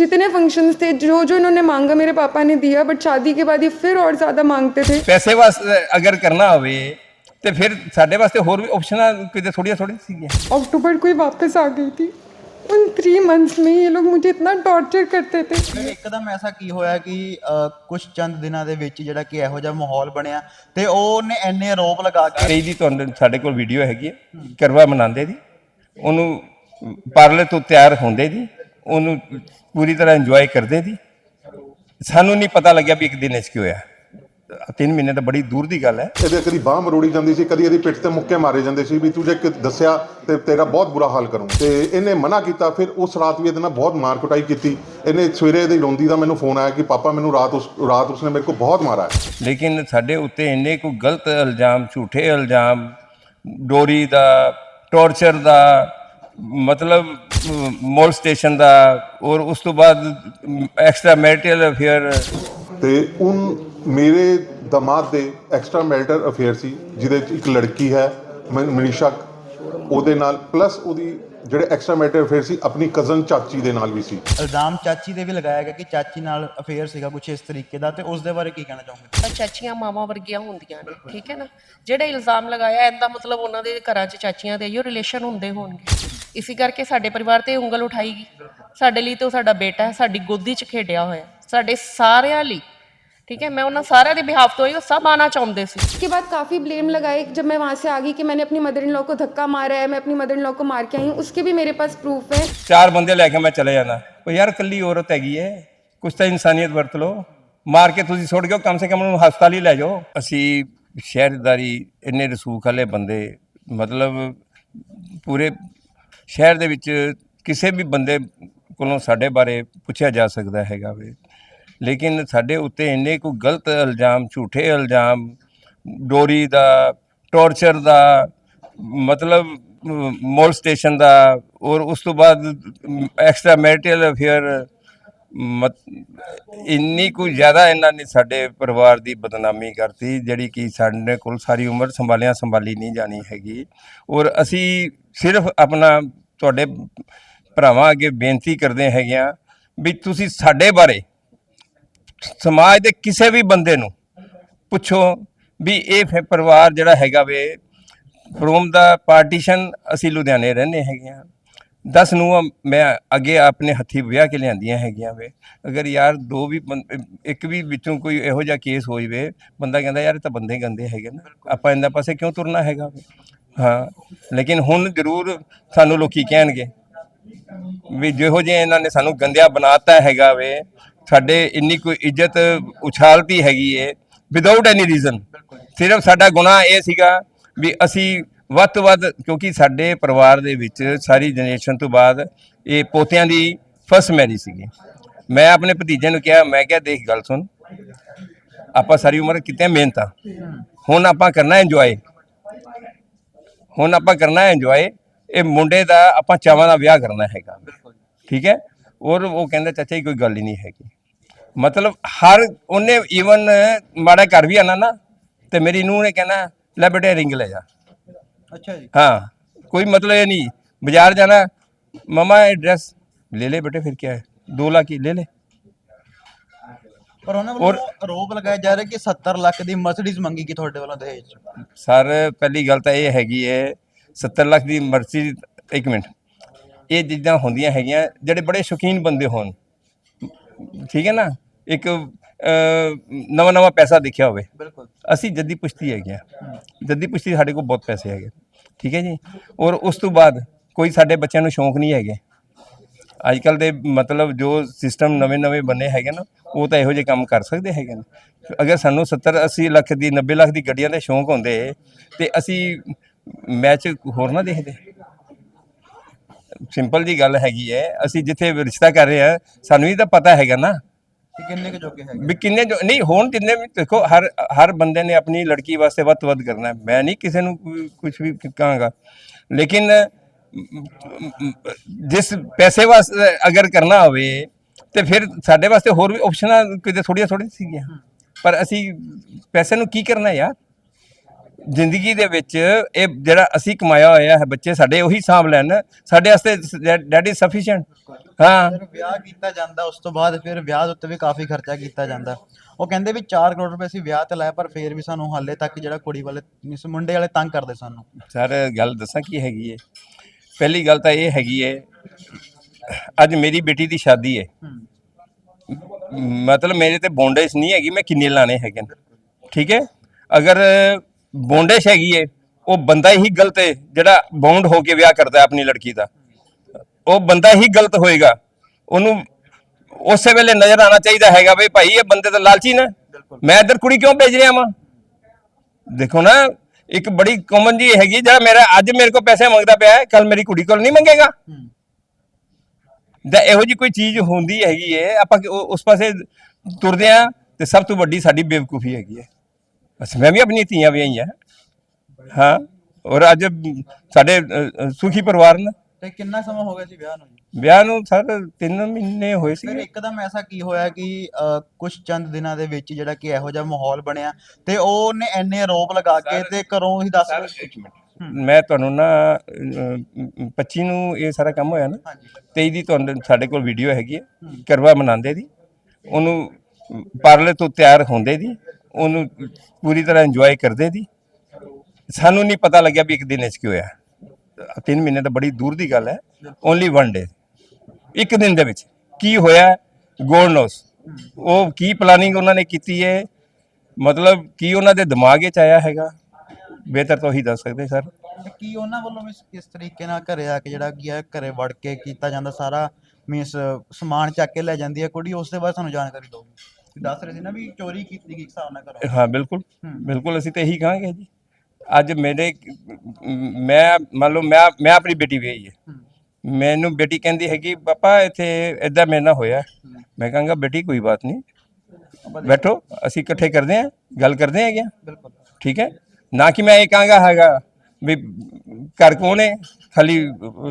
जितने फंक्शंस थे जो जो इन्होंने मांगा मेरे पापा ने दिया बट शादी के बाद ये फिर और ज़्यादा मांगते थे ਪੈਸੇ ਵਾਸਤੇ ਅਗਰ ਕਰਨਾ ਹੋਵੇ ਤੇ ਫਿਰ ਸਾਡੇ ਵਾਸਤੇ ਹੋਰ ਵੀ ਆਪਸ਼ਨਾਂ ਕਿਤੇ ਥੋੜੀਆਂ ਥੋੜੀਆਂ ਸੀਗੀਆਂ अक्टूबर को ही वापस आ गई थी उन थ्री मंथ्स में ये लोग मुझे इतना टॉर्चर करते थे ਇੱਕਦਮ ਐਸਾ ਕੀ ਹੋਇਆ ਕਿ ਕੁਝ ਚੰਦ ਦਿਨਾਂ ਦੇ ਵਿੱਚ ਜਿਹੜਾ ਕਿ ਇਹੋ ਜਿਹਾ ਮਾਹੌਲ ਬਣਿਆ ਤੇ ਉਹਨੇ ਐਨੇ ਆਰੋਪ ਲਗਾ ਕੇ ਕਈ ਦੀ ਤੁਹਾਨੂੰ ਸਾਡੇ ਕੋਲ ਵੀਡੀਓ ਹੈਗੀ ਹੈ ਕਰਵਾ ਮਨਾਉਂਦੇ ਦੀ ਉਹਨੂੰ ਪਾਰਲਰ ਤੋਂ ਤਿਆਰ ਹੁੰਦੇ ਦੀ ਉਹਨੂੰ ਪੂਰੀ ਤਰ੍ਹਾਂ ਇੰਜੋਏ ਕਰਦੇ ਦੀ ਸਾਨੂੰ ਨਹੀਂ ਪਤਾ ਲੱਗਿਆ ਵੀ ਇੱਕ ਦਿਨ ਇਸ ਕੀ ਹੋਇਆ। ਤਿੰਨ ਮਹੀਨੇ ਤਾਂ ਬੜੀ ਦੂਰ ਦੀ ਗੱਲ ਹੈ। ਇਹਦੇ ਕਦੀ ਬਾਹ ਮਰੋੜੀ ਜਾਂਦੀ ਸੀ ਕਦੀ ਇਹਦੀ ਪਿੱਠ ਤੇ ਮੁੱਕੇ ਮਾਰੇ ਜਾਂਦੇ ਸੀ ਵੀ ਤੂੰ ਜੇ ਕਿ ਦੱਸਿਆ ਤੇ ਤੇਰਾ ਬਹੁਤ ਬੁਰਾ ਹਾਲ ਕਰੂੰ। ਤੇ ਇਹਨੇ ਮਨਾ ਕੀਤਾ ਫਿਰ ਉਸ ਰਾਤ ਵੀ ਇਹਦੇ ਨਾਲ ਬਹੁਤ ਮਾਰ ਕੁਟਾਈ ਕੀਤੀ। ਇਹਨੇ ਸਵੇਰੇ ਇਹਦੀ ਰੋਂਦੀ ਦਾ ਮੈਨੂੰ ਫੋਨ ਆਇਆ ਕਿ ਪਾਪਾ ਮੈਨੂੰ ਰਾਤ ਉਸ ਰਾਤ ਉਸਨੇ ਮੇਰੇ ਕੋਲ ਬਹੁਤ ਮਾਰਾ ਹੈ ਲੇਕਿਨ ਸਾਡੇ ਉੱਤੇ ਇੰਨੇ ਕੋ ਗਲਤ ਇਲਜ਼ਾਮ ਝੂਠੇ ਇਲਜ਼ਾਮ ਡੋਰੀ ਦਾ ਟੌਰਚਰ ਦਾ ਮਤਲਬ ਮੋਲ ਸਟੇਸ਼ਨ ਦਾ ਔਰ ਉਸ ਤੋਂ ਬਾਅਦ ਐਕਸਟਰਾ ਮੈਰੀਟਲ ਅਫੇਅਰ ਤੇ ਉਨ ਮੇਰੇ ਦਮਾਦ ਦੇ ਐਕਸਟਰਾ ਮੈਰਿਟਲ ਅਫੇਅਰ ਸੀ ਜਿਹਦੇ ਚ ਇੱਕ ਲੜਕੀ ਹੈ ਮਨ- ਮਨੀਸ਼ਾ। ਉਹਦੇ ਨਾਲ ਪਲੱਸ ਉਹਦੀ ਜਿਹੜੇ ਐਕਸਟਰਾ ਮੈਰਿਟਲ ਅਫੇਅਰ ਸੀ ਆਪਣੀ ਕਜ਼ਨ ਚਾਚੀ ਦੇ ਨਾਲ ਵੀ ਸੀ। ਇਲਜ਼ਾਮ ਚਾਚੀ ਦੇ ਵੀ ਲਗਾਇਆ ਗਿਆ ਕਿ ਚਾਚੀ ਨਾਲ ਅਫੇਅਰ ਸੀਗਾ ਕੁਝ ਇਸ ਤਰੀਕੇ ਦਾ ਤੇ ਉਸ ਦੇ ਬਾਰੇ ਕੀ ਕਹਿਣਾ ਚਾਹੋਗੇ? ਤਾਂ ਚਾਚੀਆਂ ਮਾਵਾਂ ਵਰਗੀਆਂ ਹੁੰਦੀਆਂ ਨੇ ਠੀਕ ਹੈ ਨਾ? ਜਿਹੜਾ ਇਲਜ਼ਾਮ ਲਗਾਇਆ ਇਹਦਾ ਮਤਲਬ ਉਹਨਾਂ ਦੇ ਘਰਾਂ 'ਚ ਚਾਚੀਆਂ ਦੇ ਇਹੋ ਰਿਲੇਸ਼ਨ ਹੁੰਦੇ ਹੋਣਗੇ। ਇਸੇ ਕਰਕੇ ਸਾਡੇ ਪਰਿਵਾਰ ਤੇ ਉਂਗਲ ਉਠਾਈ ਗਈ ਸਾਡੇ ਲਈ ਤੇ ਉਹ ਸਾਡਾ ਬੇਟਾ ਹੈ ਸਾਡੀ ਗੋਦੀ 'ਚ ਖੇਡਿਆ ਹੋਇਆ ਸਾਡੇ ਸਾਰਿਆਂ ਲਈ ਠੀਕ ਹੈ ਮੈਂ ਉਹਨਾਂ ਸਾਰਿਆਂ ਦੇ ਬਿਹਾਫ ਤੋਂ ਹੀ ਉਹ ਸਭ ਆਣਾ ਚਾਹੁੰਦੇ ਸੀ उसके बाद काफ़ी ब्लेम लगाए जब मैं वहाँ से आ गई कि मैंने अपनी मदर इन लॉ को धक्का मारा है मैं अपनी मदर इन लॉ को मार के आई हूँ उसके भी मेरे पास प्रूफ है ਚਾਰ ਬੰਦੇ ਲੈ ਕੇ ਮੈਂ ਚਲੇ ਜਾਣਾ ਉਹ ਯਾਰ ਕੱਲੀ ਔਰਤ ਹੈਗੀ ਏ ਕੁਛ ਤਾਂ ਇਨਸਾਨੀਅਤ ਵਰਤ ਲਓ ਮਾਰ ਕੇ ਤੁਸੀਂ ਸੁੱਟ ਗਏ ਕਮ ਸੇ ਕਮ ਉਹਨੂੰ ਹਸਪਤਾਲ ਹੀ ਲੈ ਜਾਓ ਅਸੀਂ ਸ਼ਹਿਰਦਾਰੀ ਇੰਨੇ ਰਸੂਖ ਵਾਲੇ ਬੰਦੇ ਮਤਲਬ ਪੂਰੇ ਸ਼ਹਿਰ ਦੇ ਵਿੱਚ ਕਿਸੇ ਵੀ ਬੰਦੇ ਕੋਲੋਂ ਸਾਡੇ ਬਾਰੇ ਪੁੱਛਿਆ ਜਾ ਸਕਦਾ ਹੈਗਾ ਵੇ। ਲੇਕਿਨ ਸਾਡੇ ਉੱਤੇ ਇੰਨੇ ਕੋ ਗਲਤ ਇਲਜ਼ਾਮ, ਝੂਠੇ ਇਲਜ਼ਾਮ, ਡੋਰੀ ਦਾ, ਟੌਰਚਰ ਦਾ, ਮਤਲਬ ਮੋਲ ਸਟੇਸ਼ਨ ਦਾ ਔਰ ਉਸ ਤੋਂ ਬਾਅਦ ਐਕਸਟਰਾ ਮੈਰੀਟਲ ਅਫੇਅਰ ਇੰਨੀ ਕੁ ਜ਼ਿਆਦਾ ਇਹਨਾਂ ਨੇ ਸਾਡੇ ਪਰਿਵਾਰ ਦੀ ਬਦਨਾਮੀ ਕਰਤੀ, ਜਿਹੜੀ ਕਿ ਸਾਡੇ ਕੋਲ ਸਾਰੀ ਉਮਰ ਸੰਭਾਲਿਆ ਸੰਭਾਲੀ ਨਹੀਂ ਜਾਣੀ ਹੈਗੀ। ਔਰ ਅਸੀਂ ਸਿਰਫ ਆਪਣਾ ਤੁਹਾਡੇ ਭਰਾਵਾਂ ਅੱਗੇ ਬੇਨਤੀ ਕਰਦੇ ਹੈਗੇ ਆ ਵੀ ਤੁਸੀਂ ਸਾਡੇ ਬਾਰੇ ਸਮਾਜ ਦੇ ਕਿਸੇ ਵੀ ਬੰਦੇ ਨੂੰ ਪੁੱਛੋ ਵੀ ਇਹ ਫਿਰ ਪਰਿਵਾਰ ਜਿਹੜਾ ਹੈਗਾ ਵੇ ਫਰੋਮ ਦਾ ਪਾਰਟੀਸ਼ਨ ਅਸੀਂ ਲੁਧਿਆਣੇ ਰਹਿੰਦੇ ਹੈਗੇ ਆ 10 ਨੂੰ ਮੈਂ ਅੱਗੇ ਆਪਣੇ ਹੱਥੀ ਵਿਆਹ ਕੇ ਲਿਆਂਦੀਆਂ ਹੈਗੀਆਂ ਵੇ। ਅਗਰ ਯਾਰ ਦੋ ਵੀ ਬੰ- ਇੱਕ ਵੀ ਵਿੱਚੋਂ ਕੋਈ ਇਹੋ ਜਿਹਾ ਕੇਸ ਹੋ ਜਵੇ ਬੰਦਾ ਕਹਿੰਦਾ ਯਾਰ ਇਹ ਤਾਂ ਬੰਦੇ ਗੰਦੇ ਹੈਗੇ ਨਾ। ਆਪਾਂ ਇਹਨਾਂ ਪਾਸੇ ਕਿਉਂ ਤੁਰਨਾ ਹੈਗਾ ਵੇ? ਹਾਂ ਲੇਕਿਨ ਹੁਣ ਜ਼ਰੂਰ ਸਾਨੂੰ ਲੋਕੀ ਕਹਿਣਗੇ ਵੀ ਜਿਹੋ ਜਿਹੇ ਇਹਨਾਂ ਨੇ ਸਾਨੂੰ ਗੰਦਿਆ ਬਣਾਤਾ ਹੈਗਾ ਵੇ ਸਾਡੇ ਇੰਨੀ ਕੋਈ ਇੱਜ਼ਤ ਉਛਾਲਤੀ ਹੈਗੀ ਏ ਵਿਦਆਊਟ ਐਨੀ ਰੀਜ਼ਨ ਸਿਰਫ ਸਾਡਾ ਗੁਨਾਹ ਇਹ ਸੀਗਾ ਵੀ ਅਸੀਂ ਵੱਧ ਤੋਂ ਵੱਧ ਕਿਉਂਕਿ ਸਾਡੇ ਪਰਿਵਾਰ ਦੇ ਵਿੱਚ ਸਾਰੀ ਜਨਰੇਸ਼ਨ ਤੋਂ ਬਾਅਦ ਇਹ ਪੋਤਿਆਂ ਦੀ ਫਸਟ ਮੈਰਿਜ ਸੀਗੀ। ਮੈਂ ਆਪਣੇ ਭਤੀਜੇ ਨੂੰ ਕਿਹਾ, ਮੈਂ ਕਿਹਾ, ਦੇਖ ਗੱਲ ਸੁਣ। ਆਪਾਂ ਸਾਰੀ ਉਮਰ ਕਿਤੇ ਮਿਹਨਤਾਂ। ਹੁਣ ਆਪਾਂ ਕਰਨਾ ਇੰਜੋਏ ਹੁਣ ਆਪਾਂ ਕਰਨਾ ਹੈ ਇੰਜੋਏ ਇਹ ਮੁੰਡੇ ਦਾ ਆਪਾਂ ਚਾਵਾਂ ਦਾ ਵਿਆਹ ਕਰਨਾ ਹੈਗਾ। ਠੀਕ ਹੈ? ਔਰ ਉਹ ਕਹਿੰਦਾ, ਚਾਚਾ ਜੀ, ਕੋਈ ਗੱਲ ਹੀ ਨਹੀਂ ਹੈਗੀ। ਮਤਲਬ ਹਰ ਉਹਨੇ ਈਵਨ ਮਾੜਾ ਘਰ ਵੀ ਆਣਾ ਨਾ, ਤੇ ਮੇਰੀ ਨੂੰਹ ਨੇ ਕਹਿਣਾ, ਲੈ ਬੇਟੇ ਰਿੰਗ ਲੈ ਜਾ। ਅੱਛਾ ਜੀ हाँ कोई मतलब ये नहीं बाजार जाना ममा ये ड्रेस ले ले बेटे फिर क्या है दो लाख की ले ले ਪਰ ਉਹਨਾਂ ਵੱਲੋਂ ਆਰੋਪ ਲਗਾਇਆ ਜਾ ਰਿਹਾ ਕਿ 70 ਲੱਖ ਦੀ ਮਰਸੀਡੀਜ਼ ਮੰਗੀ ਕਿ ਤੁਹਾਡੇ ਵੱਲੋਂ ਦਹੇਜ 'ਚ। ਸਰ ਪਹਿਲੀ ਗੱਲ ਤਾਂ ਇਹ ਹੈਗੀ ਹੈ 70 ਲੱਖ ਦੀ ਮਰਜ਼ੀ ਇੱਕ ਮਿੰਟ ਇਹ ਚੀਜ਼ਾਂ ਹੁੰਦੀਆਂ ਹੈਗੀਆਂ ਜਿਹੜੇ ਬੜੇ ਸ਼ੌਕੀਨ ਬੰਦੇ ਹੋਣ ਠੀਕ ਹੈ ਨਾ ਇੱਕ ਨਵਾਂ ਨਵਾਂ ਪੈਸਾ ਦੇਖਿਆ ਹੋਵੇ। ਬਿਲਕੁਲ। ਅਸੀਂ ਜੱਦੀ ਪੁਸ਼ਤੀ ਹੈਗੇ ਆ ਜੱਦੀ ਪੁਸ਼ਤੀ ਸਾਡੇ ਕੋਲ ਬਹੁਤ ਪੈਸੇ ਹੈਗੇ। ਠੀਕ ਹੈ ਜੀ? ਔਰ ਉਸ ਤੋਂ ਬਾਅਦ ਕੋਈ ਸਾਡੇ ਬੱਚਿਆਂ ਨੂੰ ਸ਼ੌਂਕ ਨਹੀਂ ਹੈਗੇ। ਅੱਜ ਕੱਲ ਦੇ ਮਤਲਬ ਜੋ ਸਿਸਟਮ ਨਵੇਂ ਨਵੇਂ ਬਣੇ ਹੈਗੇ ਨਾ ਉਹ ਤਾਂ ਇਹੋ ਜਿਹੇ ਕੰਮ ਕਰ ਸਕਦੇ ਹੈਗੇ ਨੇ। ਅਗਰ ਸਾਨੂੰ 70 80 ਲੱਖ ਦੀ 90 ਲੱਖ ਦੀ ਗੱਡੀਆਂ ਦੇ ਸ਼ੌਂਕ ਹੁੰਦੇ ਤੇ ਅਸੀਂ ਮੈਚ ਹੋਰ ਨਾ ਦੇਖਦੇ। ਸਿੰਪਲ ਜੀ ਗੱਲ ਹੈਗੀ ਹੈ। ਅਸੀਂ ਜਿੱਥੇ ਰਿਸ਼ਤਾ ਕਰ ਰਹੇ ਆ ਸਾਨੂੰ ਵੀ ਤਾਂ ਪਤਾ ਹੈਗਾ ਨਾ ਕਿ ਕਿੰਨੇ ਕੁ ਜੋਗੇ ਹੈਗੇ ਵੀ ਕਿੰਨੇ ਜੋ ਨਹੀਂ ਹੋਣ ਜਿੰਨੇ ਵੀ ਦੇਖੋ ਹਰ ਹਰ ਬੰਦੇ ਨੇ ਆਪਣੀ ਲੜਕੀ ਵਾਸਤੇ ਵੱਧ ਤੋਂ ਵੱਧ ਕਰਨਾ ਹੈ। ਮੈਂ ਨਹੀਂ ਕਿਸੇ ਨੂੰ ਕੁਝ ਵੀ ਕਹਾਂਗਾ। ਲੇਕਿਨ ਜਿਸ ਪੈਸੇ ਵਾਸਤੇ ਅਗਰ ਕਰਨਾ ਹੋਵੇ ਤੇ ਫਿਰ ਸਾਡੇ ਵਾਸਤੇ ਹੋਰ ਵੀ ਆਪਸ਼ਨਾਂ ਕਿਤੇ ਥੋੜੀਆਂ ਥੋੜੀਆਂ ਸੀਗੀਆਂ। ਪਰ ਅਸੀਂ ਪੈਸੇ ਨੂੰ ਕੀ ਕਰਨਾ ਯਾਰ? ਜ਼ਿੰਦਗੀ ਦੇ ਵਿੱਚ ਇਹ ਜਿਹੜਾ ਅਸੀਂ ਕਮਾਇਆ ਹੋਇਆ ਹੈ ਬੱਚੇ ਸਾਡੇ ਉਹੀ ਸਾਂਭ ਲੈਣ। ਸਾਡੇ ਵਾਸਤੇ ਡੈਟ ਇਜ਼ ਸਫੀਸ਼ੀਐਂਟ ਹਾਂ। ਫਿਰ ਵਿਆਹ ਕੀਤਾ ਜਾਂਦਾ ਉਸ ਤੋਂ ਬਾਅਦ ਫਿਰ ਵਿਆਹ ਉੱਤੇ ਵੀ ਕਾਫੀ ਖਰਚਾ ਕੀਤਾ ਜਾਂਦਾ। ਉਹ ਕਹਿੰਦੇ ਵੀ 4 ਕਰੋੜ ਰੁਪਏ ਅਸੀਂ ਵਿਆਹ ਤੇ ਲਾਇਆ ਪਰ ਫਿਰ ਵੀ ਸਾਨੂੰ ਹਾਲੇ ਤੱਕ ਜਿਹੜਾ ਕੁੜੀ ਵਾਲੇ ਇਸ ਮੁੰਡੇ ਵਾਲੇ ਤੰਗ ਕਰਦੇ ਸਾਨੂੰ। ਸਰ ਗੱਲ ਦੱਸਾਂ ਕੀ ਹੈਗੀ ਹੈ ਪਹਿਲੀ ਗੱਲ ਤਾਂ ਇਹ ਹੈਗੀ ਹੈ ਅੱਜ ਮੇਰੀ ਬੇਟੀ ਦੀ ਸ਼ਾਦੀ ਹੈ। ਮਤਲਬ ਮੇਰੇ ਤੇ ਬੌਂਡੇਜ ਨਹੀਂ ਹੈਗੀ ਮੈਂ ਕਿੰਨੇ ਲਾਣੇ ਹੈਗੇ ਠੀਕ ਹੈ ਅਗਰ ਬੌਂਡੇਜ ਹੈਗੀ ਹੈ ਉਹ ਬੰਦਾ ਹੀ ਗਲਤ ਹੈ ਜਿਹੜਾ ਬੌਂਡ ਹੋ ਕੇ ਵਿਆਹ ਕਰਦਾ ਆਪਣੀ ਲੜਕੀ ਦਾ। ਉਹ ਬੰਦਾ ਹੀ ਗਲਤ ਹੋਏਗਾ ਉਹਨੂੰ ਉਸੇ ਵੇਲੇ ਨਜ਼ਰ ਆਣਾ ਚਾਹੀਦਾ ਹੈਗਾ ਵੀ ਭਾਈ ਇਹ ਬੰਦੇ ਤਾਂ ਲਾਲਚੀ ਨੇ। ਮੈਂ ਇੱਧਰ ਕੁੜੀ ਕਿਉਂ ਭੇਜ ਰਿਹਾ ਵਾਂ? ਦੇਖੋ ਨਾ ਇੱਕ ਬੜੀ ਕਾਮਨ ਜੀ ਹੈਗੀ ਜਿਹੜਾ ਮੇਰਾ ਅੱਜ ਮੇਰੇ ਕੋਲ ਪੈਸੇ ਮੰਗਦਾ ਪਿਆ ਹੈ ਕੱਲ ਮੇਰੀ ਕੁੜੀ ਕੋਲ ਨਹੀਂ ਮੰਗੇਗਾ। ਦਾ ਇਹੋ ਜੀ ਕੋਈ ਚੀਜ਼ ਹੁੰਦੀ ਹੈਗੀ ਹੈ ਆਪਾਂ ਉਸ ਪਾਸੇ ਤੁਰਦੇ ਆ ਤੇ ਸਭ ਤੋਂ ਵੱਡੀ ਸਾਡੀ ਬੇਵਕੂਫੀ ਹੈਗੀ ਹੈ ਬਸ ਮੈਂ ਵੀ ਆਪਣੀ ਧੀਆਂ ਵਿਆਹੀਆਂ ਹਾਂ ਔਰ ਅੱਜ ਸਾਡੇ ਅ, ਸੁਖੀ ਪਰਿਵਾਰ ਨੇ। ਤੇ ਕਿੰਨਾ ਸਮਾਂ ਹੋ ਗਿਆ ਸੀ ਵਿਆਹ ਨੂੰ ਜੀ? ਵਿਆਹ ਨੂੰ ਸਰ 3 ਮਹੀਨੇ ਹੋਏ ਫਿਰ ਸੀ ਇੱਕਦਮ ਐਸਾ ਕੀ ਹੋਇਆ ਕਿ ਕੁਝ ਚੰਦ ਦਿਨਾਂ ਦੇ ਵਿੱਚ ਜਿਹੜਾ ਕਿ ਇਹੋ ਜਿਹਾ ਮਾਹੌਲ ਬਣਿਆ ਤੇ ਉਹਨੇ ਐਨੇ ਆਰੋਪ ਲਗਾ ਕੇ ਤੇ ਘਰੋਂ ਹੀ ਦੱਸ ਮੈਂ ਤੁਹਾਨੂੰ ਨਾ ਅ, ਅ, 25 ਨੂੰ ਇਹ ਸਾਰਾ ਕੰਮ ਹੋਇਆ ਨਾ ਹਾਂਜੀ। 23 ਦੀ ਤੁਹਾਨੂੰ ਸਾਡੇ ਕੋਲ ਵੀਡੀਓ ਹੈਗੀ ਹੈ। ਕਰਵਾ ਮਨਾਉਂਦੇ ਦੀ। ਉਹਨੂੰ ਪਾਰਲੇ ਤੋਂ ਤਿਆਰ ਹੁੰਦੇ ਦੀ। ਉਹਨੂੰ ਪੂਰੀ ਤਰ੍ਹਾਂ ਇੰਜੋਏ ਕਰਦੇ ਦੀ। ਸਾਨੂੰ ਨਹੀਂ ਪਤਾ ਲੱਗਿਆ ਵੀ ਇੱਕ ਦਿਨ ਵਿੱਚ ਕੀ ਹੋਇਆ। ਤਿੰਨ ਮਹੀਨੇ ਤਾਂ ਬੜੀ ਦੂਰ ਦੀ ਗੱਲ ਹੈ। ਓਨਲੀ ਵਨ ਡੇ ਇੱਕ ਦਿਨ ਦੇ ਵਿੱਚ। ਕੀ ਹੋਇਆ? ਗੋਡ ਨੋਸ ਉਹ ਕੀ ਪਲਾਨਿੰਗ ਉਹਨਾਂ ਨੇ ਕੀਤੀ ਹੈ? ਮਤਲਬ ਕੀ ਉਹਨਾਂ ਦੇ ਦਿਮਾਗ ਵਿੱਚ ਆਇਆ ਹੈਗਾ? ਬਿਹਤਰ ਤਾਂ ਉਹੀ ਦੱਸ ਸਕਦੇ ਸਰ। ਕੀ ਉਹਨਾਂ ਵੱਲੋਂ ਵੀ ਕਿਸ ਤਰੀਕੇ ਨਾਲ ਘਰੇ ਆ ਕੇ ਜਿਹੜਾ ਕੀ ਹੈ, ਘਰੇ ਵੜ ਕੇ ਕੀਤਾ ਜਾਂਦਾ ਸਾਰਾ, ਮੀਨਸ ਸਮਾਨ ਚੱਕ ਕੇ ਲੈ ਜਾਂਦੀ ਹੈ ਕੁੜੀ, ਉਸ ਦੇ ਬਾਅਦ ਸਾਨੂੰ ਜਾਣਕਾਰੀ ਦਿਓ। ਦੱਸ ਰਹੇ ਸੀ ਨਾ ਵੀ ਚੋਰੀ ਕੀਤੀ ਗਈ ਇੱਕ ਹਿਸਾਬ ਨਾਲ ਘਰੋਂ ਹਾਂ ਬਿਲਕੁਲ। ਬਿਲਕੁਲ ਅਸੀਂ ਤਾਂ ਇਹੀ ਕਹਾਂਗੇ ਜੀ। ਅੱਜ ਮੇਰੇ ਮੈਂ ਮੰਨ ਲਓ ਮੈਂ ਮੈਂ ਆਪਣੀ ਬੇਟੀ ਵਿਆਹੀ ਹੈ। ਮੈਨੂੰ ਬੇਟੀ ਕਹਿੰਦੀ ਹੈਗੀ ਪਾਪਾ ਇੱਥੇ ਇਦਾਂ ਮੇਰੇ ਨਾਲ ਹੋਇਆ ਮੈਂ ਕਹਾਂਗਾ ਬੇਟੀ ਕੋਈ ਬਾਤ ਨਹੀਂ। ਬੈਠੋ ਅਸੀਂ ਇਕੱਠੇ ਕਰਦੇ ਹਾਂ ਗੱਲ ਕਰਦੇ ਹੈਗੇ ਹਾਂ। ਬਿਲਕੁਲ। ਠੀਕ ਹੈ? ਨਾ ਕਿ ਮੈਂ ਇਹ ਕਹਾਂਗਾ ਹੈਗਾ ਵੀ ਘਰ ਕੌਣ ਹੈ? ਖਾਲੀ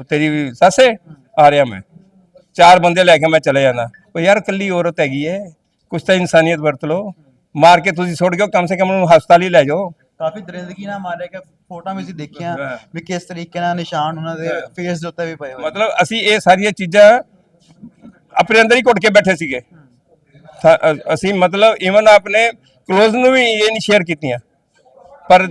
ਤੇਰੀ ਸੱਸ ਹੈ? ਆ ਰਿਹਾ ਮੈਂ। ਚਾਰ ਬੰਦੇ ਲੈ ਕੇ ਮੈਂ ਚਲੇ ਜਾਣਾ ਉਹ ਯਾਰ ਕੱਲੀ ਔਰਤ ਹੈਗੀ ਹੈ। ਕੁਛ ਤਾਂ ਇਨਸਾਨੀਅਤ ਵਰਤ ਲਓ। ਮਾਰ ਕੇ ਤੁਸੀਂ ਸੁੱਟ ਗਏ ਕਮ ਸੇ ਕਮ ਉਹਨੂੰ ਹਸਪਤਾਲ ਹੀ ਲੈ ਜਾਓ। ਕਾਫੀ ਦਰਿੰਦਗੀ ਨਾਲ ਮਾਰਿਆ ਕਿ ਫੋਟੋਆਂ ਵੀ ਅਸੀਂ ਦੇਖੀਆਂ ਵੀ ਕਿਸ ਤਰੀਕੇ ਨਾਲ ਨਿਸ਼ਾਨ ਉਹਨਾਂ ਦੇ ਫੇਸ ਦੇ ਉੱਤੇ ਵੀ ਪਏ ਹੋਏ। ਮਤਲਬ ਅਸੀਂ ਇਹ ਸਾਰੀਆਂ ਚੀਜ਼ਾਂ ਆਪਣੇ ਅੰਦਰ ਹੀ ਘੁੱਟ ਕੇ ਬੈਠੇ ਸੀਗੇ। ਅਸੀਂ ਮਤਲਬ ਇਵਨ ਆਪਣੇ ਕਲੋਜ਼ ਨੂੰ ਵੀ ਇਹ ਨਹੀਂ ਸ਼ੇਅਰ ਕੀਤੀਆਂ। ਪਰ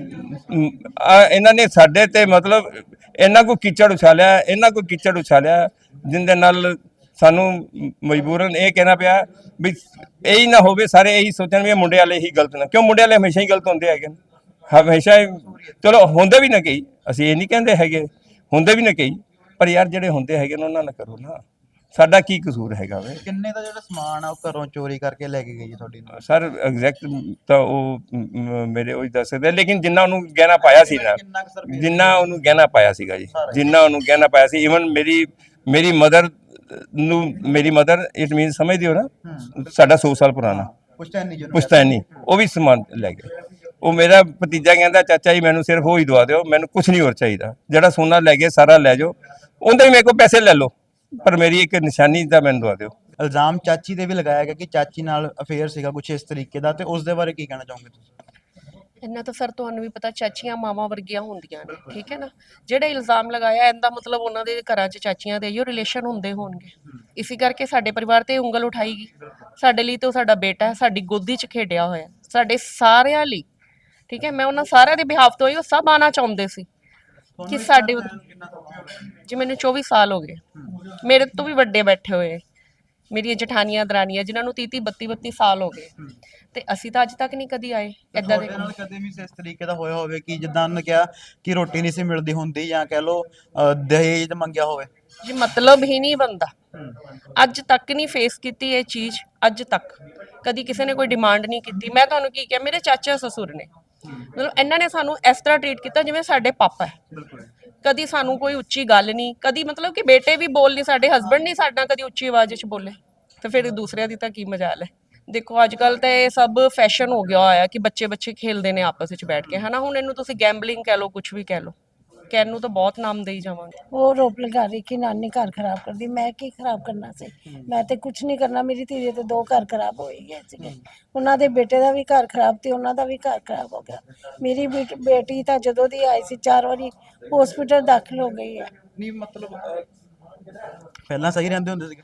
ਇਹਨਾਂ ਨੇ ਸਾਡੇ ਤੇ ਮਤਲਬ ਇਹਨਾਂ ਕੋ ਕੀਚੜ ਉਛਾਲਿਆ ਇਹਨਾਂ ਕੋ ਕੀਚੜ ਉਛਾਲਿਆ ਜਿੰਦੇ ਨਾਲ ਸਾਨੂੰ ਮਜਬੂਰਨ ਇਹ ਕਹਿਣਾ ਪਿਆ ਵੀ ਇਹ ਹੀ ਨਾ ਹੋਵੇ ਸਾਰੇ ਇਹੀ ਸੋਚਣ ਵੀ ਮੁੰਡੇ ਵਾਲੇ ਹੀ ਗਲਤ ਨੇ। ਕਿਉਂ ਮੁੰਡੇ ਵਾਲੇ ਹਮੇਸ਼ਾ ਹੀ ਗਲਤ ਹੁੰਦੇ ਹੈਗੇ ਹਮੇਸ਼ਾ ਹੀ ਚਲੋ ਹੁੰਦੇ ਵੀ ਨਾ ਕਈ। ਅਸੀਂ ਇਹ ਨਹੀਂ ਕਹਿੰਦੇ ਹੈਗੇ ਹੁੰਦੇ ਵੀ ਨਾ ਕਈ। ਪਰ ਯਾਰ ਜਿਹੜੇ ਹੁੰਦੇ ਹੈਗੇ ਨੇ ਉਹਨਾਂ ਨਾਲ ਕਰੋ ਨਾ। ਸਾਡਾ ਕੀ ਕਸੂਰ ਹੈਗਾ ਵੇ? ਕਿੰਨੇ ਦਾ ਜਿਹੜਾ ਸਮਾਨ ਆ ਉਹ ਘਰੋਂ ਚੋਰੀ ਕਰਕੇ ਲੈ ਕੇ ਗਈ ਜੀ ਤੁਹਾਡੀ ਨੂੰ ਸਰ ਐਗਜ਼ੈਕਟ ਤਾਂ ਉਹ ਮੇਰੇ ਉਹ ਦੱਸ ਸਕਦੇ ਲੇਕਿਨ ਜਿੰਨਾ ਉਹਨੂੰ ਗਹਿਣਾ ਪਾਇਆ ਸੀ ਨਾ ਜਿੰਨਾ ਉਹਨੂੰ ਗਹਿਣਾ ਪਾਇਆ ਸੀਗਾ ਜੀ ਜਿੰਨਾ ਉਹਨੂੰ ਗਹਿਣਾ ਪਾਇਆ ਸੀ। ਇਵਨ ਮੇਰੀ ਮੇਰੀ ਮਦਰ ਨੂੰ ਮੇਰੀ ਮਦਰ ਇਟ ਮੀਨ ਸਮਝਦੇ ਹੋ ਨਾ? ਸਾਡਾ 100 ਸਾਲ ਪੁਰਾਣਾ। ਪੁਸ਼ਤੈਨੀ ਉਹ ਵੀ ਸਮਾਨ ਲੈ ਗਏ। ਉਹ ਮੇਰਾ ਭਤੀਜਾ ਕਹਿੰਦਾ ਚਾਚਾ ਜੀ ਮੈਨੂੰ ਸਿਰਫ ਉਹ ਹੀ ਦਵਾ ਦਿਓ ਮੈਨੂੰ ਕੁਝ ਨਹੀਂ ਹੋਰ ਚਾਹੀਦਾ। ਜਿਹੜਾ ਸੋਨਾ ਲੈ ਗਏ ਸਾਰਾ ਲੈ ਜਾਓ। ਉਹਦੇ ਹੀ ਮੇਰੇ ਕੋਲ ਪੈਸੇ ਲੈ ਲਓ ਪਰ ਮੇਰੀ ਇੱਕ ਨਿਸ਼ਾਨੀ ਦਾ ਮੈਨੂੰ ਦਵਾ ਦਿਓ। ਇਲਜ਼ਾਮ ਚਾਚੀ ਤੇ ਵੀ ਲਗਾਇਆ ਗਿਆ ਕਿ ਚਾਚੀ ਨਾਲ ਅਫੇਅਰ ਸੀਗਾ ਕੁਝ ਇਸ ਤਰੀਕੇ ਦਾ ਤੇ ਉਸ ਦੇ ਬਾਰੇ ਕੀ ਕਹਿਣਾ ਚਾਹੋਗੇ ਤੁਸੀਂ? ਇੰਨਾ ਤਾਂ ਸਰ ਤੁਹਾਨੂੰ ਵੀ ਪਤਾ ਚਾਚੀਆਂ ਮਾਵਾਂ ਵਰਗੀਆਂ ਹੁੰਦੀਆਂ ਨੇ ਠੀਕ ਹੈ ਨਾ? ਜਿਹੜਾ ਇਲਜ਼ਾਮ ਲਗਾਇਆ ਇਹਦਾ ਮਤਲਬ ਉਹਨਾਂ ਦੇ ਘਰਾਂ 'ਚ ਚਾਚੀਆਂ ਦੇ ਇਹੋ ਰਿਲੇਸ਼ਨ ਹੁੰਦੇ ਹੋਣਗੇ। ਇਸੇ ਕਰਕੇ ਸਾਡੇ ਪਰਿਵਾਰ ਤੇ ਉਂਗਲ ਉਠਾਈ ਗਈ ਸਾਡੇ ਲਈ ਤੇ ਸਾਡਾ ਬੇਟਾ ਹੈ ਸਾਡੀ ਗੋਦੀ 'ਚ ਖੇਡਿਆ ਹੋਇਆ। ਸਾਡੇ ਸਾਰਿਆਂ ਲਈ ਠੀਕ ਹੈ? ਮੈਂ ਉਹਨਾਂ ਸਾਰਿਆਂ ਦੇ ਬਿਹਾਫ ਤੋਂ ਹੀ ਉਹ ਸਭ ਆਣਾ ਚਾਹੁੰਦੇ ਸੀ ਕਿ ਸਾਡੇ ਜੀ ਮੈਨੂੰ 24 ਸਾਲ ਹੋ ਗਏ। ਮੇਰੇ ਤੋਂ ਵੀ ਵੱਡੇ ਬੈਠੇ ਹੋਏ। ਮੇਰੀਆਂ ਜਠਾਨੀਆਂ ਦਰਾਨੀਆਂ ਜਿਨ੍ਹਾਂ ਨੂੰ 30 32 32 ਸਾਲ ਹੋ ਗਏ। ਤੇ ਅਸੀਂ ਤਾਂ ਅੱਜ ਤੱਕ ਨਹੀਂ ਕਦੀ ਆਏ ਏਦਾਂ ਦੇ ਤੁਹਾਡੇ ਨਾਲ ਕਦੇ ਵੀ ਇਸ ਤਰੀਕੇ ਦਾ ਹੋਇਆ ਹੋਵੇ ਕਿ ਜਿੱਦਾਂ ਉਹਨੇ ਕਿਹਾ ਕਿ ਰੋਟੀ ਨਹੀਂ ਸੀ ਮਿਲਦੀ ਹੁੰਦੀ ਜਾਂ ਕਹਿ ਅ, ਦਹੇਜ ਮੰਗਿਆ ਹੋਵੇ? ਜੀ ਮਤਲਬ ਹੀ ਨਹੀਂ ਬੰਦਾ ਅੱਜ ਤੱਕ ਨਹੀਂ ਫੇਸ ਕੀਤੀ ਇਹ ਚੀਜ਼ ਅੱਜ ਤੱਕ। ਕਦੀ ਕਿਸੇ ਨੇ ਕੋਈ ਡਿਮਾਂਡ ਨਹੀਂ ਕੀਤੀ। ਮੈਂ ਤੁਹਾਨੂੰ ਕੀ ਕਿਹਾ ਮੇਰੇ ਚਾਚਾ ਸਸੁਰ ਨੇ ਮਤਲਬ ਇਹਨਾਂ ਨੇ ਸਾਨੂੰ ਇਸ ਤਰ੍ਹਾਂ ਟਰੀਟ ਕੀਤਾ ਜਿਵੇਂ ਸਾਡੇ ਪਾਪਾ ਹੈ। ਕਦੀ ਸਾਨੂੰ ਕੋਈ ਉੱਚੀ ਗੱਲ ਨਹੀਂ, ਕਦੀ ਮਤਲਬ ਕਿ ਬੇਟੇ ਵੀ ਬੋਲ ਨਹੀਂ ਸਾਡੇ ਹਸਬੰਡ ਨਹੀਂ ਸਾਡਾ ਕਦੀ ਉੱਚੀ ਆਵਾਜ਼ 'ਚ ਬੋਲੇ। ਤੇ ਫਿਰ ਦੂਸਰਿਆਂ ਦੀ ਤਾਂ ਕੀ ਮਜਾਲ ਹੈ। ਦੇਖੋ ਅੱਜ ਕੱਲ ਤਾਂ ਇਹ ਸਭ ਫੈਸ਼ਨ ਹੋ ਗਿਆ ਹੋਇਆ ਕਿ ਬੱਚੇ ਬੱਚੇ ਖੇਲਦੇ ਨੇ ਆਪਸ ਵਿੱਚ ਬੈਠ ਕੇ, ਹਨਾ? ਹੁਣ ਇਹਨੂੰ ਤੁਸੀਂ ਗੈਂਬਲਿੰਗ ਕਹਿ ਲਓ ਕੁਝ ਵੀ ਕਹਿ ਲਓ। ਕਹਿਣ ਨੂੰ ਤਾਂ ਬਹੁਤ ਨਾਮ ਦੇਈ ਜਾਵਾਂਗੇ। ਉਹ ਰੋਪ ਲਗਾ ਰਹੀ ਕਿ ਨਾਨੀ ਘਰ ਖਰਾਬ ਕਰਦੀ ਮੈਂ ਕੀ ਖਰਾਬ ਕਰਨਾ ਸੀ? ਮੈਂ ਤੇ ਕੁਝ ਨਹੀਂ ਕਰਨਾ ਮੇਰੀ ਧੀ ਦੇ ਤੇ ਦੋ ਘਰ ਖਰਾਬ ਹੋਏ ਗਏ ਸੀਗੇ। ਉਹਨਾਂ ਦੇ ਬੇਟੇ ਦਾ ਵੀ ਘਰ ਖਰਾਬ ਤੇ ਉਹਨਾਂ ਦਾ ਵੀ ਘਰ ਖਰਾਬ ਹੋ ਗਿਆ। ਮੇਰੀ ਬੇਟ- ਬੇਟੀ ਤਾਂ ਜਦੋਂ ਦੀ ਆਈ ਸੀ ਚਾਰ ਵਾਰੀ ਹਸਪੀਟਲ ਦਾਖਲ ਹੋ ਗਈ ਹੈ। ਨਹੀਂ ਮਤਲਬ ਅਹ, ਪਹਿਲਾਂ ਸਹੀ ਰਹਿੰਦੇ ਹੁੰਦੇ ਸੀਗੇ?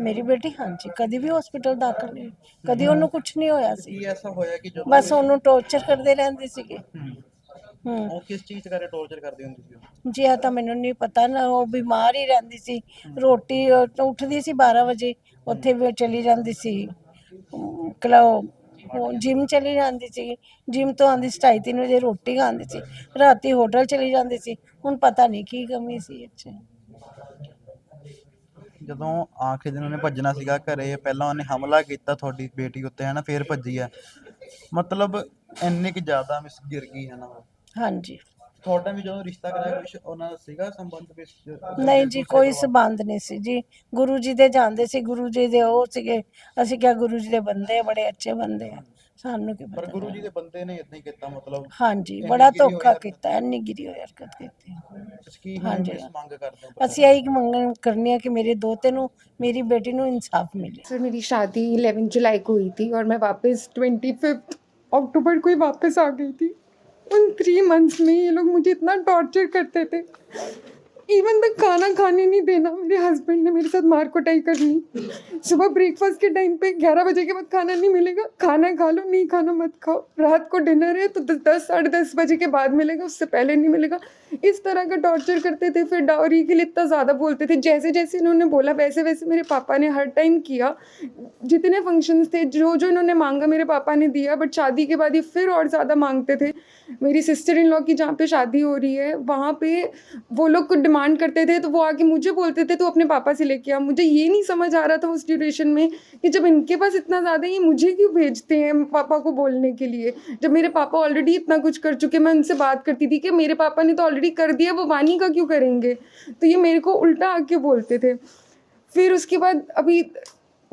ਮੇਰੀ ਬੇਟੀ ਹਾਂਜੀ ਕਦੀ ਵੀ ਹਸਪੀਟਲ ਦਾਖਲ ਨਹੀਂ ਕਦੀ ਉਹਨੂੰ ਕੁਝ ਨਹੀਂ ਹੋਇਆ ਸੀ। ਕੀ ਐਸਾ ਹੋਇਆ ਕਿ ਜਦੋਂ ਬਸ ਉਹਨੂੰ ਟੌਰਚਰ ਕਰਦੇ ਰਹਿੰਦੇ ਸੀਗੇ। ਹੂੰ ਉਹ ਕਿਸ ਚੀਜ਼ ਕਰਕੇ ਟੌਰਚਰ ਕਰਦੀ ਹੁੰਦੀ ਸੀ ਉਹ? ਜੀ ਆ ਤਾਂ ਮੈਨੂੰ ਨਹੀਂ ਪਤਾ ਨਾ ਉਹ ਬਿਮਾਰ ਹੀ ਰਹਿੰਦੀ ਸੀ। ਰੋਟੀ ਅਹ, ਤਾਂ ਉੱਠਦੀ ਸੀ 12 ਵਜੇ ਉੱਥੇ ਵੀ ਚਲੀ ਜਾਂਦੀ ਸੀ। ਕਲੋ ਜਿਮ ਚਲੀ ਜਾਂਦੀ ਸੀ। ਜਿਮ ਤੋਂ ਆਂਦੀ ਸੀ ਢਾਈ ਤਿੰਨ ਵਜੇ ਰੋਟੀ ਖਾਂਦੀ ਸੀ। ਰਾਤੀ ਹੋਟਲ ਚਲੀ ਜਾਂਦੀ ਸੀ। ਹੁਣ ਪਤਾ ਨਹੀਂ ਕੀ ਕਮੀ ਸੀ ਇੱਥੇ ਜਦੋਂ ਆਖਰੀ ਦਿਨ ਉਹਨੇ ਭੱਜਣਾ ਸੀਗਾ ਘਰੇ ਪਹਿਲਾਂ ਉਹਨੇ ਹਮਲਾ ਕੀਤਾ ਤੁਹਾਡੀ ਬੇਟੀ ਉੱਤੇ ਹੈ ਨਾ ਫੇਰ ਭੱਜੀ ਆ। ਮਤਲਬ ਇੰਨੀ ਕਿ ਜ਼ਿਆਦਾ ਮਿਸ ਗਿਰ ਗਈ ਹੈ ਨਾ ਉਹ। ਹਾਂਜੀ ਤੁਹਾਡਾ ਵੀ ਜਦੋਂ ਰਿਸ਼ਤਾ ਕਰਾਇਆ ਕੁਛ ਉਹਨਾਂ ਦਾ ਸੀਗਾ ਸੰਬੰਧ ਵਿੱਚ ਨਹੀਂ ਜੀ ਕੋਈ ਸਬੰਧ ਨਹੀਂ ਸੀ ਜੀ ਗੁਰੂ ਜੀ ਦੇ ਜਾਂਦੇ ਸੀ ਗੁਰੂ ਜੀ ਦੇ ਉਹ ਸੀਗੇ ਅਸੀਂ ਕਿਹਾ ਗੁਰੂ ਜੀ ਦੇ ਬੰਦੇ ਆ, ਬੜੇ ਅੱਛੇ ਬੰਦੇ ਆ ਸਾਨੂੰ ਕੀ ਪਰ ਪਤਾ ਗੁਰੂ ਜੀ ਦੇ ਬੰਦੇ ਨੇ ਇਦਾਂ ਹੀ ਕੀਤਾ ਮਤਲਬ ਹਾਂਜੀ ਇੰਨੀ ਬੜਾ ਗਿਰੀ ਹੋਈ ਧੋਖਾ ਹਰਕਤ। ਕੀਤਾ ਇੰਨੀ ਗਿਰੀ ਹੋਈ ਹਰਕਤ ਕੀਤੀ ਤੁਸੀਂ ਕੀ ਹੁਣ ਹਾਂਜੀ। ਇਸ ਮੰਗ ਕਰਦੇ ਹੋ ਅਸੀਂ ਇਹੀ ਮੰਗਣ ਕਰਨੀ ਹੈ ਕਿ ਮੇਰੇ ਦੋਤੇ ਨੂੰ ਮੇਰੀ ਬੇਟੀ ਨੂੰ ਇਨਸਾਫ ਮਿਲੇ सर मेरी शादी 11 जुलाई को हुई थी और मैं वापस 25 अक्टूबर को ही वापस आ गई थी उन थ्री मंथ्स में ये लोग मुझे इतना टॉर्चर करते थे इवन तक खाना खाने नहीं देना, मेरे हस्बैंड ने मेरे साथ मार कुटाई ली। सुबह ब्रेकफास्ट के टाइम पे 11 बजे के बाद खाना नहीं मिलेगा। खाना खा लो, नहीं खाना मत खाओ। रात को डिनर है तो दस साढ़े दस बजे के बाद मिलेगा, उससे पहले नहीं मिलेगा। इस तरह का टॉर्चर करते थे, फिर डाउरी के लिए इतना ज़्यादा बोलते थे। जैसे जैसे इन्होंने बोला, वैसे वैसे मेरे पापा ने हर टाइम किया। जितने फ़ंक्शंस थे, जो जो इन्होंने मांगा, मेरे पापा ने दिया बट शादी के बाद ये फिर और ज़्यादा मांगते थे। मेरी सिस्टर इन लॉ की जहाँ पे शादी हो रही है, वहाँ पे वो लोग कुछ डिमांड करते थे तो वो आके मुझे बोलते थे तो अपने पापा से लेके आ। मुझे ये नहीं समझ आ रहा था उस ड्यूरेशन में कि जब इनके पास इतना ज़्यादा ये मुझे क्यों भेजते हैं पापा को बोलने के लिए? जब मेरे पापा ऑलरेडी इतना कुछ कर चुके, मैं उनसे बात करती थी कि मेरे पापा ने तो ऑलरेडी कर दिया, वो वानी का क्यों करेंगे? तो ये मेरे को उल्टा आके बोलते थे। फिर उसके बाद अभी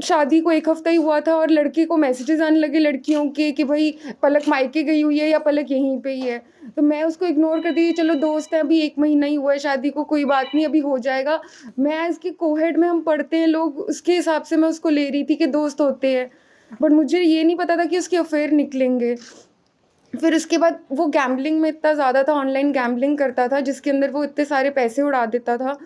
शादी को एक हफ़्ता ही हुआ था और लड़के को मैसेजेस आने लगे लड़कियों के कि भाई पलक मायके गई हुई है या पलक यहीं पे ही है। तो मैं उसको इग्नोर कर दी, चलो दोस्त है, अभी एक महीना ही हुआ है, शादी को कोई बात नहीं, अभी हो जाएगा। मैं इसके कोहेड में हम पढ़ते हैं लोग, उसके हिसाब से मैं उसको ले रही थी कि दोस्त होते हैं। बट मुझे ये नहीं पता था कि उसके अफेयर निकलेंगे। फिर उसके बाद वो गैम्बलिंग में इतना ज़्यादा था ऑनलाइन गैम्बलिंग करता था, जिसके अंदर वो इतने सारे पैसे उड़ा देता था।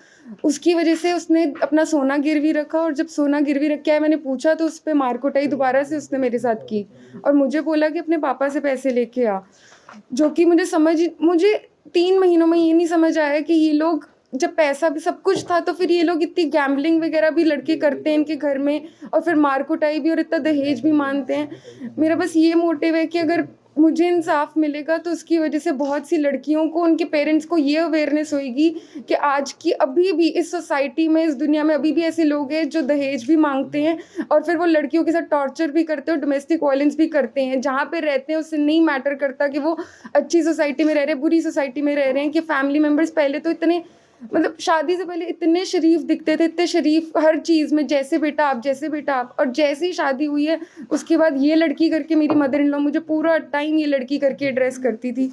उसकी वजह से उसने अपना सोना गिरवी रखा और जब सोना गिरवी रख के मैंने पूछा तो उस पर मार कुटाई दोबारा से उसने मेरे साथ की और मुझे बोला कि अपने पापा से पैसे लेके आ, जो कि मुझे समझ, मुझे तीन महीनों में ये नहीं समझ आया कि ये लोग, जब पैसा भी सब कुछ था तो फिर ये लोग इतनी गैम्बलिंग वगैरह भी लड़के करते हैं इनके घर में और फिर मार कुटाई भी और इतना दहेज भी मानते हैं। मेरा बस ये मोटिव है कि अगर मुझे इंसाफ मिलेगा तो उसकी वजह से बहुत सी लड़कियों को, उनके पेरेंट्स को ये अवेयरनेस होएगी कि आज की अभी भी इस सोसाइटी में, इस दुनिया में अभी भी ऐसे लोग हैं जो दहेज भी मांगते हैं और फिर वो लड़कियों के साथ टॉर्चर भी करते हैं डोमेस्टिक वायलेंस भी करते हैं। जहाँ पर रहते हैं, उससे नहीं मैटर करता कि वो अच्छी सोसाइटी में रह रहे बुरी सोसाइटी में रह रहे हैं कि फैमिली मेंबर्स पहले तो इतने मतलब शादी से पहले इतने शरीफ दिखते थे, इतने शरीफ हर चीज़ में, जैसे बेटा आप, जैसे बेटा आप, और जैसे ही शादी हुई है, उसके बाद ये लड़की करके मेरी मदर इन लॉ मुझे पूरा टाइम ये लड़की करके एड्रेस करती थी।